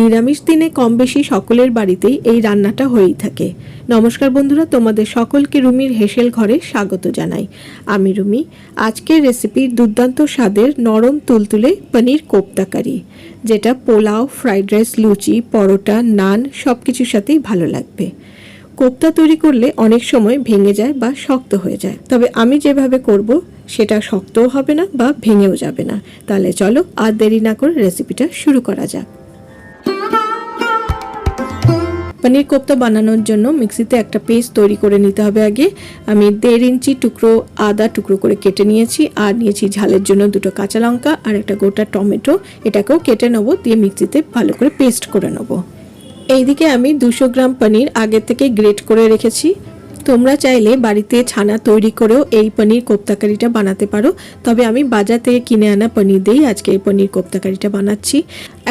নিরামিষ দিনে কম বেশি সকলের বাড়িতেই এই রান্নাটা হয়েই থাকে। নমস্কার বন্ধুরা, তোমাদের সকলকে রুমির হেসেল ঘরে স্বাগত জানাই। আমি রুমি, আজকের রেসিপি দুর্দান্ত স্বাদের নরম তুলতুলে পনির কোপ্তাকারি, যেটা পোলাও ফ্রাইড রাইস লুচি, পরোটা, নান সব কিছুর সাথেই ভালো লাগবে। কোপ্তা তৈরি করলে অনেক সময় ভেঙে যায় বা শক্ত হয়ে যায়। তবে আমি যেভাবে করব, সেটা শক্তও হবে না বা ভেঙেও যাবে না। তাহলে চলো আর দেরি না করে রেসিপিটা শুরু করা যাক। পনির কোপ্তা বানানোর জন্য মিক্সিতে একটা পেস্ট তৈরি করে নিতে হবে আগে। আমি দেড় ইঞ্চি টুকরো আদা টুকরো করে কেটে নিয়েছি আর নিয়েছি ঝালের জন্য দুটো কাঁচা লঙ্কা আর একটা গোটা টমেটো। এটাকেও কেটে নেব, দিয়ে মিক্সিতে ভালো করে পেস্ট করে নেব। এইদিকে আমি দুশো গ্রাম পনির আগের থেকে গ্রেট করে রেখেছি। তোমরা চাইলে বাড়িতে ছানা তৈরি করেও এই পনির কোপ্তাকারিটা বানাতে পারো। তবে আমি বাজার থেকে কিনে আনা পনির দিয়েই আজকে এই পনির কোপ্তাকারিটা বানাচ্ছি।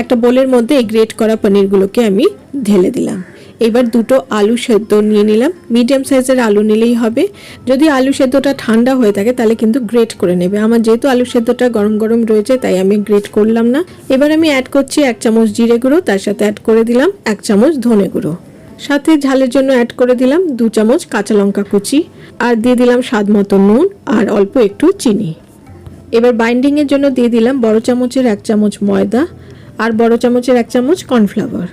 একটা বোলের মধ্যে এই গ্রেট করা পনিরগুলোকে আমি ঢেলে দিলাম। এবার দুটো আলু সেদ্ধ নিয়ে নিলাম। মিডিয়াম সাইজের আলু নিলেই হবে। যদি আলু সেদ্ধটা ঠান্ডা হয়ে থাকে তাহলে কিন্তু গ্রেট করে নেবে। আমার যেহেতু আলু সেদ্ধটা গরম গরম রয়েছে, তাই আমি গ্রেট করলাম না। এবার আমি অ্যাড করছি এক চামচ জিরে গুঁড়ো, তার সাথে অ্যাড করে দিলাম এক চামচ ধনে গুঁড়ো। সাথে ঝালের জন্য অ্যাড করে দিলাম দু চামচ কাঁচা লঙ্কা কুচি আর দিয়ে দিলাম স্বাদ মতো নুন আর অল্প একটু চিনি। এবার বাইন্ডিংয়ের জন্য দিয়ে দিলাম বড় চামচের এক চামচ ময়দা আর বড় চামচের এক চামচ কর্নফ্লাওয়ার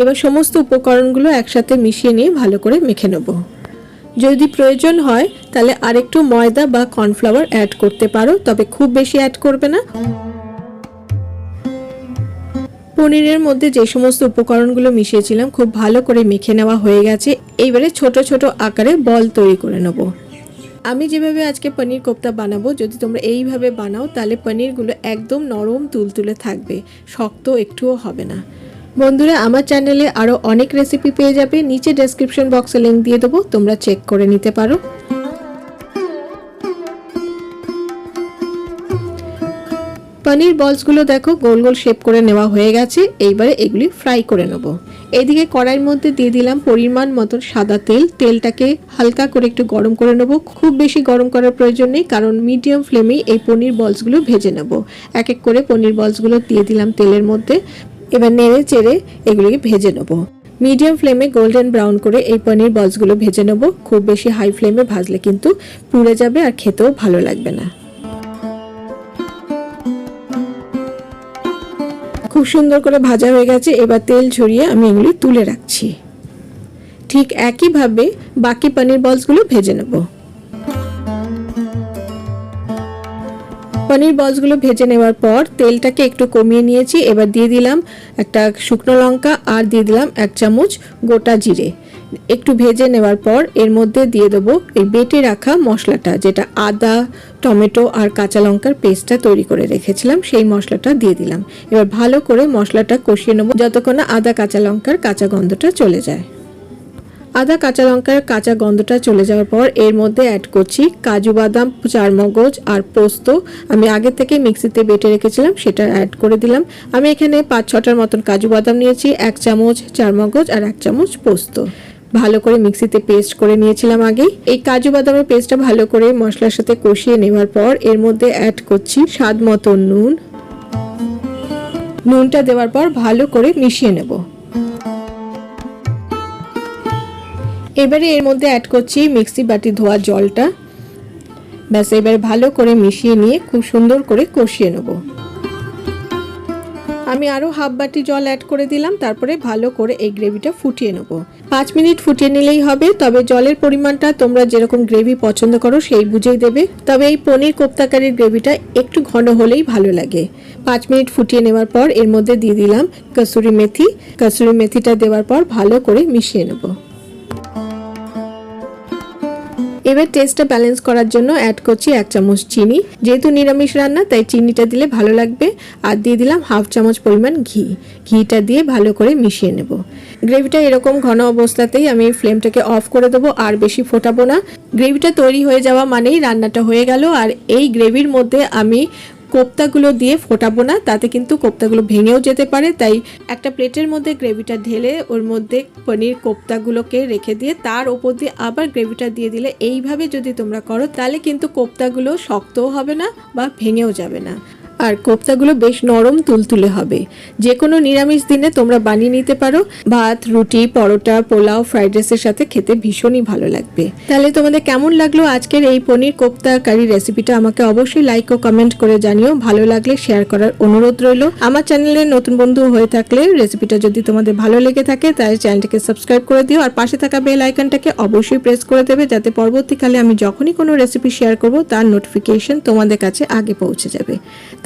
এবার সমস্ত উপকরণগুলো একসাথে মিশিয়ে নিয়ে ভালো করে মেখে নেব। যদি প্রয়োজন হয় তাহলে আরেকটু ময়দা বা কর্নফ্লাওয়ার অ্যাড করতে পারো, তবে খুব বেশি অ্যাড করবে না। পনিরের মধ্যে যে সমস্ত উপকরণগুলো মিশিয়েছিলাম, খুব ভালো করে মেখে নেওয়া হয়ে গেছে। এইবারে ছোট ছোট আকারে বল তৈরি করে নেব। আমি যেভাবে আজকে পনির কোপ্তা বানাবো, যদি তোমরা এইভাবে বানাও, তাহলে পনিরগুলো একদম নরম তুলতুলে থাকবে, শক্ত একটুও হবে না। বন্ধুরা, আমার চ্যানেলে আরও অনেক রেসিপি পেয়ে যাবে, নিচে ডেসক্রিপশন বক্সে লিঙ্ক দিয়ে দেবো, তোমরা চেক করে নিতে পারো। পনির বলসগুলো দেখো, গোল গোল শেপ করে নেওয়া হয়ে গেছে। এইবারে এগুলি ফ্রাই করে নেব। এদিকে কড়াইয়ের মধ্যে দিয়ে দিলাম পরিমাণ মতন সাদা তেল। তেলটাকে হালকা করে একটু গরম করে নেব। খুব বেশি গরম করার প্রয়োজন নেই, কারণ মিডিয়াম ফ্লেমেই এই পনির বলসগুলো ভেজে নেব। এক এক করে পনির বলসগুলো দিয়ে দিলাম তেলের মধ্যে। এবার নেড়ে চেড়ে এগুলিকে ভেজে নেব। মিডিয়াম ফ্লেমে গোল্ডেন ব্রাউন করে এই পনির বলসগুলো ভেজে নেব। খুব বেশি হাই ফ্লেমে ভাজলে কিন্তু পুড়ে যাবে আর খেতেও ভালো লাগবে না। খুব সুন্দর করে ভাজা হয়ে গেছে। এবার তেল ছড়িয়ে আমি এগুলি তুলে রাখছি। ঠিক একইভাবে বাকি পানির বলসগুলো ভেজে নেব। পনির বলসগুলো ভেজে নেওয়ার পর তেলটাকে একটু কমিয়ে নিয়েছি। এবার দিয়ে দিলাম একটা শুকনো লঙ্কা আর দিয়ে দিলাম এক চামচ গোটা জিরে। একটু ভেজে নেওয়ার পর এর মধ্যে দিয়ে দেবো এই বেটে রাখা মশলাটা, যেটা আদা, টমেটো আর কাঁচা লঙ্কার পেস্টটা তৈরি করে রেখেছিলাম, সেই মশলাটা দিয়ে দিলাম। এবার ভালো করে মশলাটা কষিয়ে নেব, যতক্ষণ না আদা, কাঁচা লঙ্কার কাঁচা গন্ধটা চলে যায়। আদা, কাঁচা লঙ্কার কাঁচা গন্ধটা চলে যাওয়ার পর এর মধ্যে অ্যাড করছি কাজু বাদাম, চারমগজ আর পোস্ত। আমি আগে থেকে মিক্সিতে বেটে রেখেছিলাম, সেটা অ্যাড করে দিলাম। আমি এখানে পাঁচ, ছটার মতন কাজু বাদাম নিয়েছি, এক চামচ চারমগজ আর এক চামচ পোস্ত। ভালো করে মিক্সিতে পেস্ট করে নিয়েছিলাম আগে এই কাজু বাদামের পেস্টটা ভালো করে মশলার সাথে কষিয়ে নেওয়ার পর এর মধ্যে অ্যাড করছি স্বাদ মতো নুন। নুনটা দেওয়ার পর ভালো করে মিশিয়ে নেব। এবারে এর মধ্যে অ্যাড করছি মিক্সি বাটি ধোয়া জলটা। ব্যাস, এবার ভালো করে মিশিয়ে নিয়ে খুব সুন্দর করে কষিয়ে নেব। আমি আরও হাফ বাটি জল অ্যাড করে দিলাম, তারপরে ভালো করে এই গ্রেভিটা ফুটিয়ে নেব। পাঁচ মিনিট ফুটিয়ে নিলেই হবে, তবে জলের পরিমাণটা তোমরা যেরকম গ্রেভি পছন্দ করো সেই বুঝেই দেবে। তবে এই পনির কোপ্তাকারির গ্রেভিটা একটু ঘন হলেই ভালো লাগে। পাঁচ মিনিট ফুটিয়ে নেওয়ার পর এর মধ্যে দিয়ে দিলাম কসুরি মেথি। কসুরি মেথিটা দেওয়ার পর ভালো করে মিশিয়ে নেব। এবার টেস্টটা ব্যালেন্স করার জন্য অ্যাড করছি এক চামচ চিনি। যেহেতু নিরামিষ রান্না, তাই চিনিটা দিলে ভালো লাগবে। আর দিয়ে দিলাম হাফ চামচ পরিমাণ ঘি। ঘিটা দিয়ে ভালো করে মিশিয়ে নেব। গ্রেভিটা এরকম ঘন অবস্থাতেই আমি ফ্লেমটাকে অফ করে দেবো, আর বেশি ফোটাবো না। গ্রেভিটা তৈরি হয়ে যাওয়া মানেই রান্নাটা হয়ে গেল। আর এই গ্রেভির মধ্যে আমি কোপ্তাগুলো দিয়ে ফোটাবো না, তাতে কিন্তু কোপ্তাগুলো ভেঙেও যেতে পারে। তাই একটা প্লেটের মধ্যে গ্রেভিটা ঢেলে ওর মধ্যে পনির কোপ্তাগুলোকে রেখে দিয়ে তার ওপর দিয়ে আবার গ্রেভিটা দিয়ে দিলে এইভাবে যদি তোমরা করো, তাহলে কিন্তু কোপ্তাগুলো শক্তও হবে না বা ভেঙেও যাবে না। আর কোপ্তাগুলো বেশ নরম তুলতুলে হবে। যে কোনো নিরামিষ দিনে তোমরা বানিয়ে নিতে পারো। ভাত, রুটি, পরোটা, পোলাও, ফ্রাইড রাইসের সাথে খেতে ভীষণই ভালো লাগবে। তাহলে তোমাদের কেমন লাগল আজকের এই পনির কোপ্তা কারি রেসিপিটা? আমাকে অবশ্যই লাইক ও কমেন্ট করে জানিও। ভালো লাগলে শেয়ার করার অনুরোধ রইল। আমার চ্যানেলে নতুন বন্ধু হয়ে থাকলে রেসিপিটা যদি তোমাদের ভালো লেগে থাকে, তাহলে চ্যানেলটাকে সাবস্ক্রাইব করে দিও। আর পাশে থাকা বেল আইকনটাকে অবশ্যই প্রেস করে দেবে, যাতে পরবর্তীকালে আমি যখনই কোনো রেসিপি শেয়ার করব, তার নোটিফিকেশন তোমাদের কাছে আগে পৌঁছে যাবে।